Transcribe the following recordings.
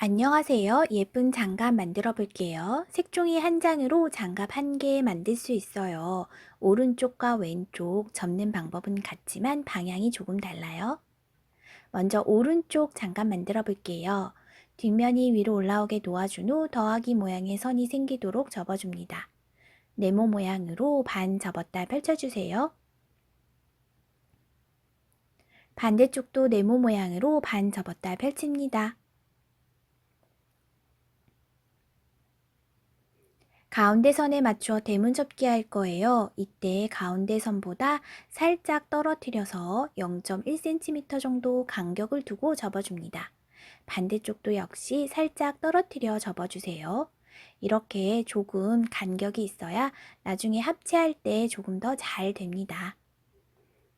안녕하세요. 예쁜 장갑 만들어 볼게요. 색종이 한 장으로 장갑 한 개 만들 수 있어요. 오른쪽과 왼쪽 접는 방법은 같지만 방향이 조금 달라요. 먼저 오른쪽 장갑 만들어 볼게요. 뒷면이 위로 올라오게 놓아준 후 더하기 모양의 선이 생기도록 접어줍니다. 네모 모양으로 반 접었다 펼쳐주세요. 반대쪽도 네모 모양으로 반 접었다 펼칩니다. 가운데 선에 맞추어 대문 접기 할 거예요. 이때 가운데 선보다 살짝 떨어뜨려서 0.1cm 정도 간격을 두고 접어줍니다. 반대쪽도 역시 살짝 떨어뜨려 접어주세요. 이렇게 조금 간격이 있어야 나중에 합체할 때 조금 더 잘 됩니다.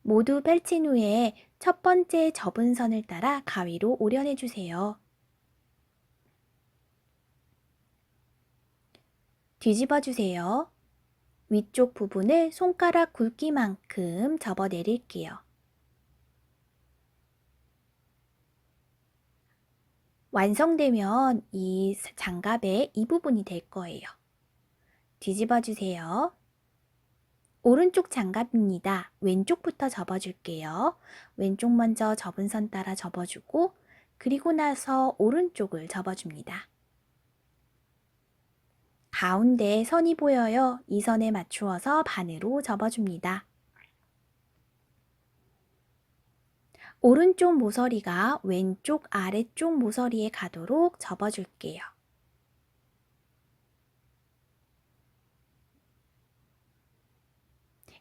모두 펼친 후에 첫 번째 접은 선을 따라 가위로 오려내 주세요. 뒤집어 주세요. 위쪽 부분을 손가락 굵기만큼 접어 내릴게요. 완성되면 이 장갑의 이 부분이 될 거예요. 뒤집어 주세요. 오른쪽 장갑입니다. 왼쪽부터 접어줄게요. 왼쪽 먼저 접은 선 따라 접어주고 그리고 나서 오른쪽을 접어줍니다. 가운데 선이 보여요. 이 선에 맞추어서 반으로 접어줍니다. 오른쪽 모서리가 왼쪽 아래쪽 모서리에 가도록 접어줄게요.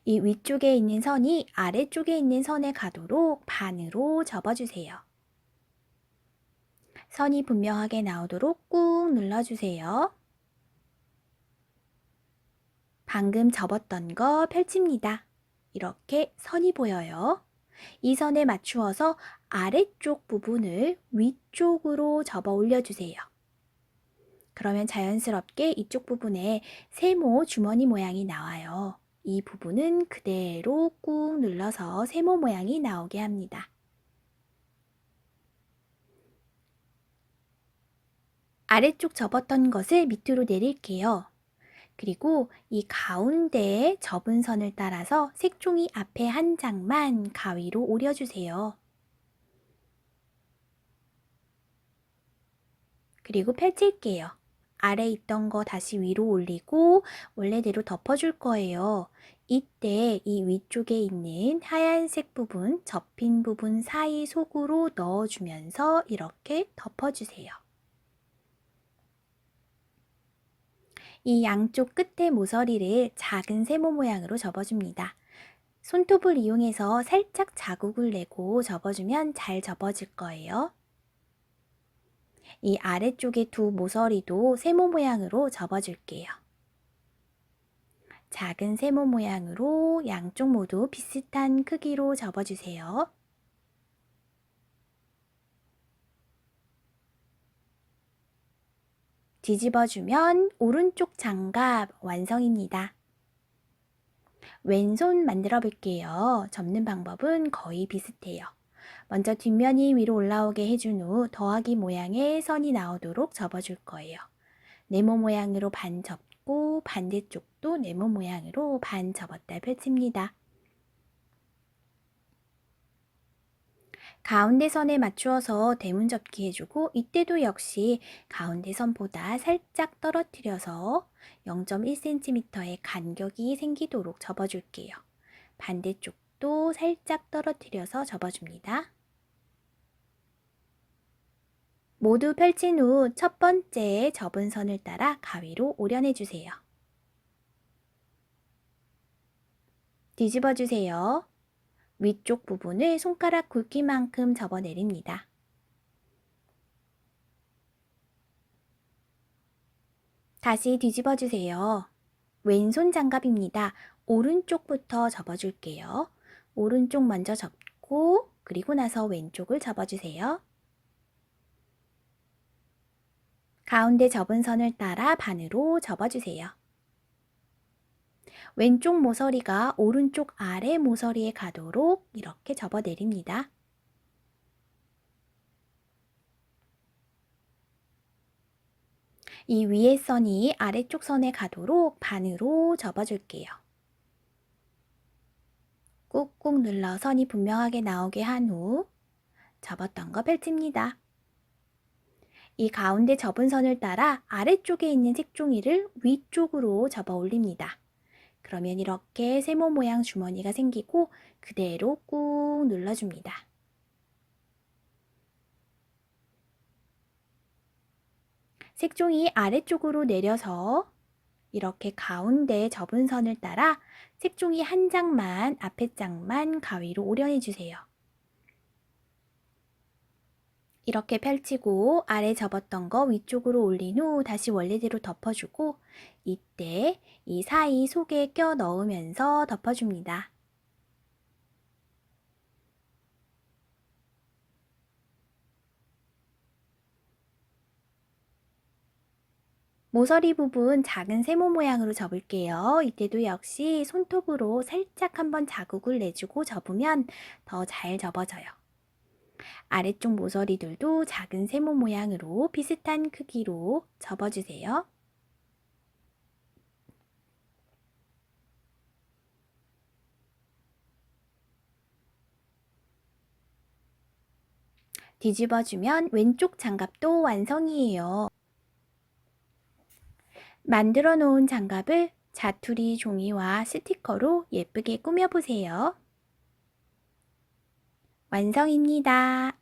이 위쪽에 있는 선이 아래쪽에 있는 선에 가도록 반으로 접어주세요. 선이 분명하게 나오도록 꾹 눌러주세요. 방금 접었던 거 펼칩니다. 이렇게 선이 보여요. 이 선에 맞추어서 아래쪽 부분을 위쪽으로 접어 올려주세요. 그러면 자연스럽게 이쪽 부분에 세모 주머니 모양이 나와요. 이 부분은 그대로 꾹 눌러서 세모 모양이 나오게 합니다. 아래쪽 접었던 것을 밑으로 내릴게요. 그리고 이 가운데 접은 선을 따라서 색종이 앞에 한 장만 가위로 오려주세요. 그리고 펼칠게요. 아래 있던 거 다시 위로 올리고 원래대로 덮어줄 거예요. 이때 이 위쪽에 있는 하얀색 부분, 접힌 부분 사이 속으로 넣어주면서 이렇게 덮어주세요. 이 양쪽 끝에 모서리를 작은 세모 모양으로 접어줍니다. 손톱을 이용해서 살짝 자국을 내고 접어주면 잘 접어질 거예요. 이 아래쪽의 두 모서리도 세모 모양으로 접어줄게요. 작은 세모 모양으로 양쪽 모두 비슷한 크기로 접어주세요. 뒤집어주면 오른쪽 장갑 완성입니다. 왼손 만들어 볼게요. 접는 방법은 거의 비슷해요. 먼저 뒷면이 위로 올라오게 해준 후 더하기 모양의 선이 나오도록 접어줄 거예요. 네모 모양으로 반 접고 반대쪽도 네모 모양으로 반 접었다 펼칩니다. 가운데 선에 맞추어서 대문 접기 해주고 이때도 역시 가운데 선보다 살짝 떨어뜨려서 0.1cm의 간격이 생기도록 접어줄게요. 반대쪽도 살짝 떨어뜨려서 접어줍니다. 모두 펼친 후 첫 번째 접은 선을 따라 가위로 오려내 주세요. 뒤집어 주세요. 위쪽 부분을 손가락 굵기만큼 접어내립니다. 다시 뒤집어 주세요. 왼손 장갑입니다. 오른쪽부터 접어줄게요. 오른쪽 먼저 접고 그리고 나서 왼쪽을 접어주세요. 가운데 접은 선을 따라 반으로 접어주세요. 왼쪽 모서리가 오른쪽 아래 모서리에 가도록 이렇게 접어 내립니다. 이 위에 선이 아래쪽 선에 가도록 반으로 접어줄게요. 꾹꾹 눌러 선이 분명하게 나오게 한 후 접었던 거 펼칩니다. 이 가운데 접은 선을 따라 아래쪽에 있는 색종이를 위쪽으로 접어 올립니다. 그러면 이렇게 세모 모양 주머니가 생기고 그대로 꾹 눌러줍니다. 색종이 아래쪽으로 내려서 이렇게 가운데 접은 선을 따라 색종이 한 장만 앞에 장만 가위로 오려내 주세요. 이렇게 펼치고 아래 접었던 거 위쪽으로 올린 후 다시 원래대로 덮어주고 이때 이 사이 속에 껴 넣으면서 덮어줍니다. 모서리 부분 작은 세모 모양으로 접을게요. 이때도 역시 손톱으로 살짝 한번 자국을 내주고 접으면 더 잘 접어져요. 아래쪽 모서리들도 작은 세모 모양으로 비슷한 크기로 접어주세요. 뒤집어주면 왼쪽 장갑도 완성이에요. 만들어 놓은 장갑을 자투리 종이와 스티커로 예쁘게 꾸며보세요. 완성입니다.